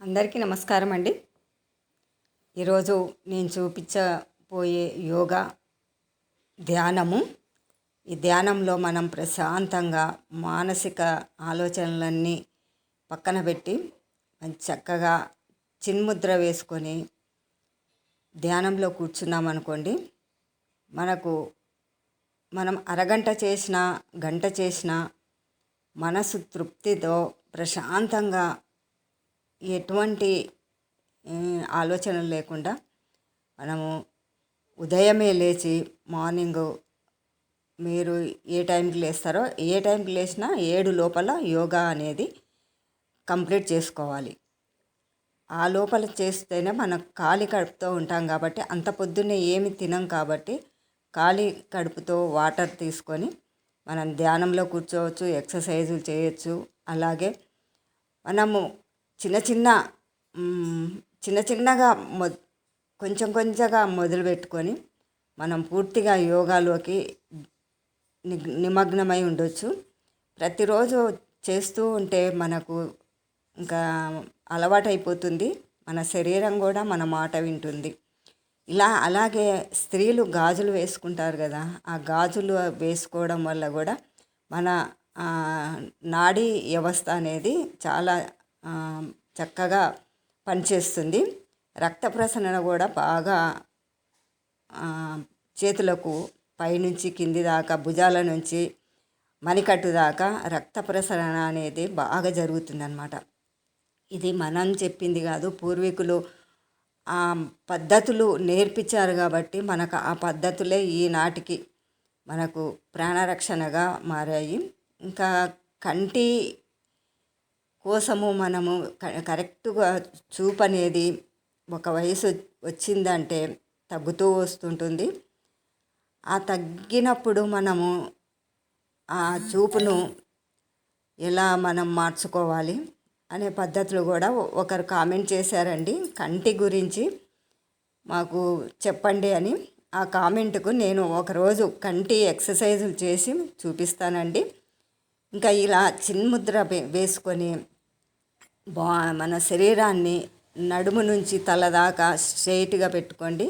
అందరికీ నమస్కారం అండి. ఈరోజు నేను చూపించబోయే యోగా ధ్యానము. ఈ ధ్యానంలో మనం ప్రశాంతంగా మానసిక ఆలోచనలన్నీ పక్కన పెట్టి చక్కగా చిన్ముద్ర వేసుకొని ధ్యానంలో కూర్చున్నాం అనుకోండి మనకు మనం అరగంట చేసినా గంట చేసినా మనసు తృప్తితో ప్రశాంతంగా ఎటువంటి ఆలోచనలు లేకుండా మనము ఉదయమే లేచి మార్నింగ్ మీరు ఏ టైంకి లేస్తారో ఏ టైంకి లేచినా ఏడు లోపల యోగా అనేది కంప్లీట్ చేసుకోవాలి. ఆ లోపల చేస్తేనే మనం ఖాళీ కడుపుతో ఉంటాం కాబట్టి అంత పొద్దున్నే ఏమి తినం కాబట్టి ఖాళీ కడుపుతో వాటర్ తీసుకొని మనం ధ్యానంలో కూర్చోవచ్చు ఎక్సర్సైజులు చేయొచ్చు. అలాగే మనము చిన్న చిన్న చిన్న చిన్నగా మొ కొంచెం కొంచెంగా మొదలు పెట్టుకొని మనం పూర్తిగా యోగాలోకి నిమగ్నమై ఉండొచ్చు. ప్రతిరోజు చేస్తూ ఉంటే మనకు ఇంకా అలవాటైపోతుంది. మన శరీరం కూడా మన మాట వింటుంది. ఇలా అలాగే స్త్రీలు గాజులు వేసుకుంటారు కదా ఆ గాజులు వేసుకోవడం వల్ల కూడా మన నాడీ వ్యవస్థ అనేది చాలా చక్కగా పనిచేస్తుంది. రక్త ప్రసరణ కూడా బాగా చేతులకు పైనుంచి కింది దాకా భుజాల నుంచి మణికట్టు దాకా రక్త ప్రసరణ అనేది బాగా జరుగుతుందన్నమాట. ఇది మనం చెప్పింది కాదు పూర్వీకులు ఆ పద్ధతులు నేర్పించారు కాబట్టి మనకు ఆ పద్ధతులే ఈనాటికి మనకు ప్రాణరక్షణగా మారాయి. ఇంకా కంటి కోసము మనము క- కరెక్ట్గా చూపు అనేది ఒక వయసు వచ్చిందంటే తగ్గుతూ వస్తుంటుంది. ఆ తగ్గినప్పుడు మనము ఆ చూపును ఎలా మనం మార్చుకోవాలి అనే పద్ధతులు కూడా ఒకరు కామెంట్ చేశారండి. కంటి గురించి మాకు చెప్పండి అని ఆ కామెంట్కు నేను ఒకరోజు కంటి ఎక్సర్సైజులు చేసి చూపిస్తానండి. ఇంకా ఇలా చిన్ముద్ర వేసుకొని బా మన శరీరాన్ని నడుము నుంచి తల దాకా స్ట్రైట్గా పెట్టుకోండి.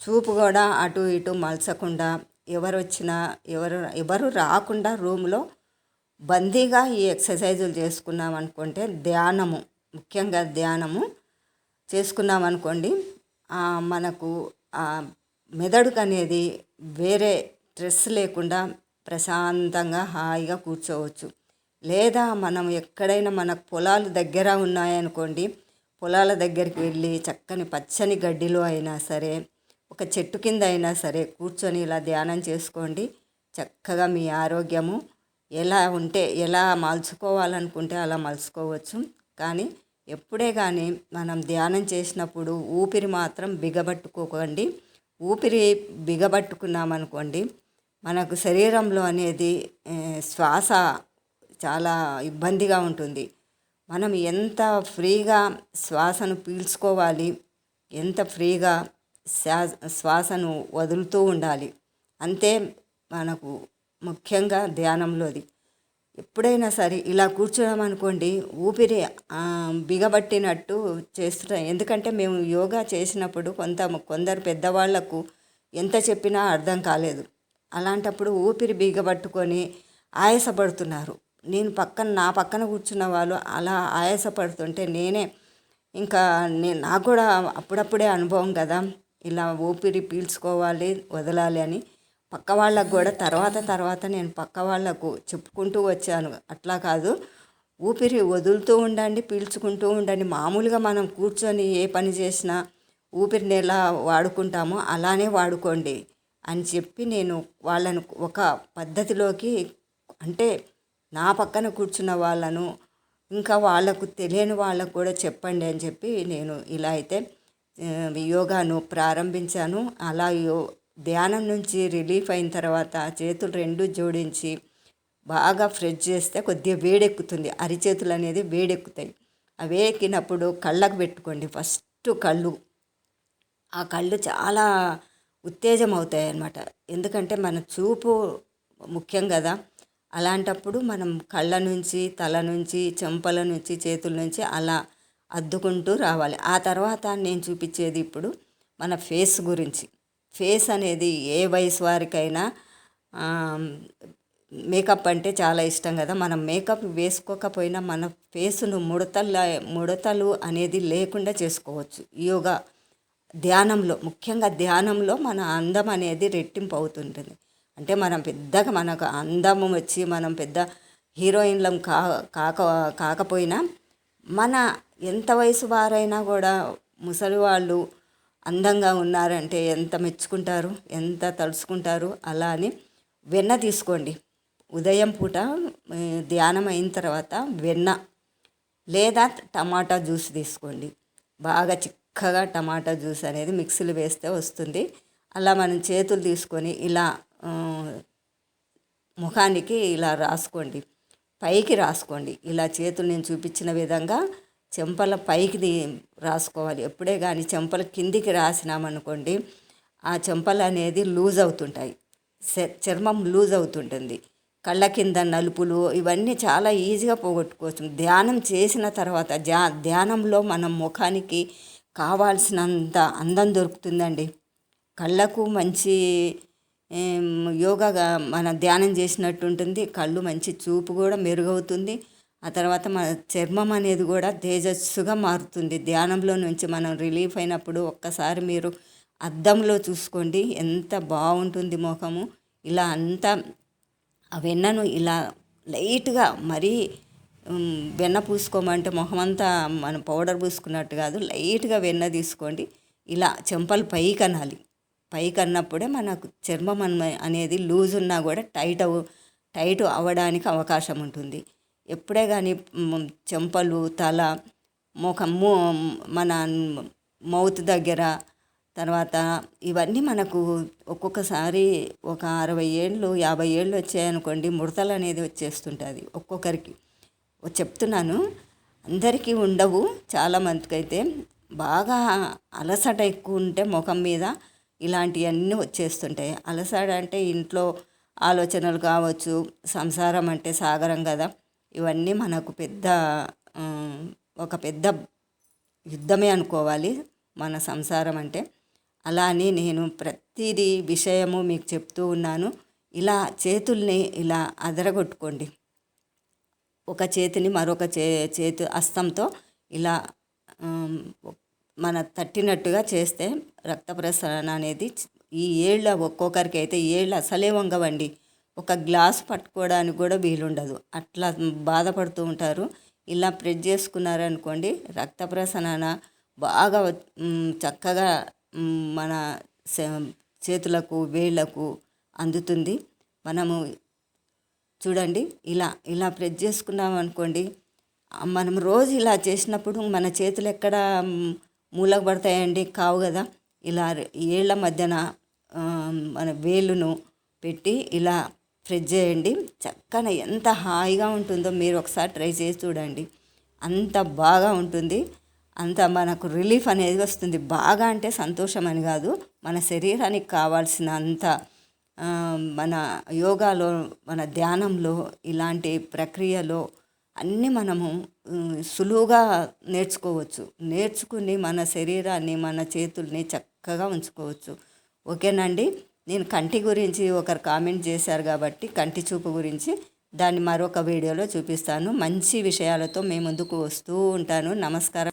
చూపు కూడా అటు ఇటు మలచకుండా ఎవరు వచ్చినా ఎవరు ఎవరు రాకుండా రూమ్లో బందీగా ఈ ఎక్సర్సైజులు చేసుకున్నాం అనుకుంటే ధ్యానము ముఖ్యంగా ధ్యానము చేసుకున్నాం అనుకోండి మనకు మెదడుకు అనేది వేరే స్ట్రెస్ లేకుండా ప్రశాంతంగా హాయిగా కూర్చోవచ్చు. లేదా మనం ఎక్కడైనా మన పొలాలు దగ్గర ఉన్నాయనుకోండి పొలాల దగ్గరికి వెళ్ళి చక్కని పచ్చని గడ్డిలో అయినా సరే ఒక చెట్టు కింద అయినా సరే కూర్చొని ఇలా ధ్యానం చేసుకోండి. చక్కగా మీ ఆరోగ్యము ఎలా ఉంటే ఎలా మలుచుకోవాలనుకుంటే అలా మలుచుకోవచ్చు. కానీ ఎప్పుడే కానీ మనం ధ్యానం చేసినప్పుడు ఊపిరి మాత్రం బిగబట్టుకోకండి. ఊపిరి బిగబట్టుకున్నామనుకోండి మనకు శరీరంలో అనేది శ్వాస చాలా ఇబ్బందిగా ఉంటుంది. మనం ఎంత ఫ్రీగా శ్వాసను పీల్చుకోవాలి ఎంత ఫ్రీగా శ్వా శ్వాసను వదులుతూ ఉండాలి అంతే మనకు ముఖ్యంగా ధ్యానంలోది. ఎప్పుడైనా సరే ఇలా కూర్చున్నాం అనుకోండి ఊపిరి బిగబట్టినట్టు చేస్తున్నాం ఎందుకంటే మేము యోగా చేసినప్పుడు కొంత కొందరు పెద్దవాళ్ళకు ఎంత చెప్పినా అర్థం కాలేదు. అలాంటప్పుడు ఊపిరి బిగబట్టుకొని ఆయాసపడుతున్నారు. నేను పక్కన నా పక్కన కూర్చున్న వాళ్ళు అలా ఆయాసపడుతుంటే నేనే ఇంకా నేను నాకు కూడా అప్పుడప్పుడే అనుభవం కదా ఇలా ఊపిరి పీల్చుకోవాలి వదలాలి అని. పక్క వాళ్ళకు కూడా తర్వాత తర్వాత నేను పక్క వాళ్ళకు చెప్పుకుంటూ వచ్చాను. అట్లా కాదు. ఊపిరి వదులుతూ ఉండండి పీల్చుకుంటూ ఉండండి. మామూలుగా మనం కూర్చొని ఏ పని చేసినా ఊపిరిని ఎలా వాడుకుంటామో అలానే వాడుకోండి అని చెప్పి నేను వాళ్ళను ఒక పద్ధతిలోకి అంటే నా పక్కన కూర్చున్న వాళ్ళను ఇంకా వాళ్ళకు తెలియని వాళ్ళకు కూడా చెప్పండి అని చెప్పి నేను ఇలా అయితే యోగాను ప్రారంభించాను. అలా యో ధ్యానం నుంచి రిలీఫ్ అయిన తర్వాత చేతులు రెండు జోడించి బాగా ఫ్రెష్ చేస్తే కొద్దిగా వేడెక్కుతుంది. అరిచేతులు అనేది వేడెక్కుతాయి. అవి ఎక్కినప్పుడు కళ్ళకు పెట్టుకోండి. ఫస్ట్ కళ్ళు. ఆ కళ్ళు చాలా ఉత్తేజం అవుతాయి అన్నమాట ఎందుకంటే మన చూపు ముఖ్యం కదా. అలాంటప్పుడు మనం కళ్ళ నుంచి తల నుంచి చెంపల నుంచి చేతుల నుంచి అలా అద్దుకుంటూ రావాలి. ఆ తర్వాత నేను చూపించేది ఇప్పుడు మన ఫేస్ గురించి. ఫేస్ అనేది ఏ వయసు వారికైనా మేకప్ అంటే చాలా ఇష్టం కదా. మనం మేకప్ వేసుకోకపోయినా మన ఫేస్ను ముడతల ముడతలు అనేది లేకుండా చేసుకోవచ్చు. యోగా ధ్యానంలో ముఖ్యంగా ధ్యానంలో మన అందం అనేది రెట్టింపు అవుతుంటుంది. అంటే మనం పెద్దగా మనకు అందము వచ్చి మనం పెద్ద హీరోయిన్లం కా కాక కాకపోయినా మన ఎంత వయసు వారైనా కూడా ముసలి వాళ్ళు అందంగా ఉన్నారంటే ఎంత మెచ్చుకుంటారు ఎంత తలుచుకుంటారు అలా అని వెన్న తీసుకోండి. ఉదయం పూట ధ్యానం అయిన తర్వాత వెన్న లేదా టమాటా జ్యూస్ తీసుకోండి. బాగా చిక్కగా టమాటా జ్యూస్ అనేది మిక్సీలు వేస్తే వస్తుంది. అలా మనం చేతులు తీసుకొని ఇలా ముఖానికి ఇలా రాసుకోండి. పైకి రాసుకోండి. ఇలా చేతులు నేను చూపించిన విధంగా చెంపల పైకి రాసుకోవాలి. ఎప్పుడే కానీ చెంపల కిందికి రాసినామనుకోండి ఆ చెంపలు అనేది లూజ్ అవుతుంటాయి. చ- చర్మం లూజ్ అవుతుంటుంది. కళ్ళ కింద నలుపులు ఇవన్నీ చాలా ఈజీగా పోగొట్టుకోవచ్చు. ధ్యానం చేసిన తర్వాత ధ్యా ధ్యానంలో మనం ముఖానికి కావాల్సినంత అందం దొరుకుతుందండి. కళ్ళకు మంచి యోగాగా మన ధ్యానం చేసినట్టు ఉంటుంది కళ్ళు మంచి చూపు కూడా మెరుగవుతుంది. ఆ తర్వాత మన చర్మం అనేది కూడా తేజస్సుగా మారుతుంది. ధ్యానంలో నుంచి మనం రిలీఫ్ అయినప్పుడు ఒక్కసారి మీరు అద్దంలో చూసుకోండి. ఎంత బాగుంటుంది ముఖము. ఇలా అంతా ఆ వెన్నను ఇలా లైట్గా మరీ వెన్న పూసుకోమంటే మొహం అంతా మనం పౌడర్ పూసుకున్నట్టు కాదు. లైట్గా వెన్న తీసుకోండి. ఇలా చెంపలు పైకి అనాలి. పైకి అన్నప్పుడే మనకు చర్మం అనేది లూజ్ ఉన్నా కూడా టైట్ అవ టైట్ అవ్వడానికి అవకాశం ఉంటుంది. ఎప్పుడే కానీ చెంపలు తల ముఖం మన మౌత్ దగ్గర తర్వాత ఇవన్నీ మనకు ఒక్కొక్కసారి ఒక అరవై ఏళ్ళు యాభై ఏళ్ళు వచ్చాయనుకోండి ముడతలు అనేది వచ్చేస్తుంటుంది ఒక్కొక్కరికి. చెప్తున్నాను అందరికీ ఉండవు చాలా మందికి అయితే బాగా అలసట ఎక్కువ ఉంటే ముఖం మీద ఇలాంటివన్నీ వచ్చేస్తుంటాయి. అలసట అంటే ఇంట్లో ఆలోచనలు కావచ్చు సంసారం అంటే సాగరం కదా. ఇవన్నీ మనకు పెద్ద ఒక పెద్ద యుద్ధమే అనుకోవాలి మన సంసారం అంటే. అలా అని నేను ప్రతిదీ విషయము మీకు చెప్తూ ఉన్నాను. ఇలా చేతుల్ని ఇలా అదరగొట్టుకోండి. ఒక చేతిని మరొక చే చేతి హస్తంతో ఇలా మన తట్టినట్టుగా చేస్తే రక్త ప్రసరణ అనేది ఈ ఏళ్ళ ఒక్కొక్కరికి అయితే ఏళ్ళు అసలే వంగవండి. ఒక గ్లాస్ పట్టుకోవడానికి కూడా వీలుండదు. అట్లా బాధపడుతూ ఉంటారు. ఇలా ప్రెస్ చేసుకున్నారనుకోండి రక్త ప్రసరణ బాగా చక్కగా మన సే- చేతులకు వేళ్ళకు అందుతుంది. మనము చూడండి ఇలా ఇలా ప్రెస్ చేసుకున్నాం అనుకోండి మనం రోజు ఇలా చేసినప్పుడు మన చేతులు ఎక్కడ మూలకు పడతాయండి కావు కదా. ఇలా ఏళ్ళ మధ్యన మన వేలును పెట్టి ఇలా ప్రెస్ చేయండి. చక్కన ఎంత హాయిగా ఉంటుందో మీరు ఒకసారి ట్రై చేసి చూడండి. అంత బాగా ఉంటుంది. అంత మనకు రిలీఫ్ అనేది వస్తుంది. బాగా అంటే సంతోషం అని కాదు. మన శరీరానికి కావాల్సిన అంత మన యోగాలో మన ధ్యానంలో ఇలాంటి ప్రక్రియలో అన్నీ మనము సులువుగా నేర్చుకోవచ్చు. నేర్చుకుని మన శరీరాన్ని మన చేతుల్ని చక్కగా ఉంచుకోవచ్చు. ఓకేనండి? నేను కంటి గురించి ఒకరు కామెంట్ చేశారు కాబట్టి కంటి చూపు గురించి దాన్ని మరొక వీడియోలో చూపిస్తాను. మంచి విషయాలతో మేము ముందుకు వస్తూ ఉంటాను. నమస్కారం.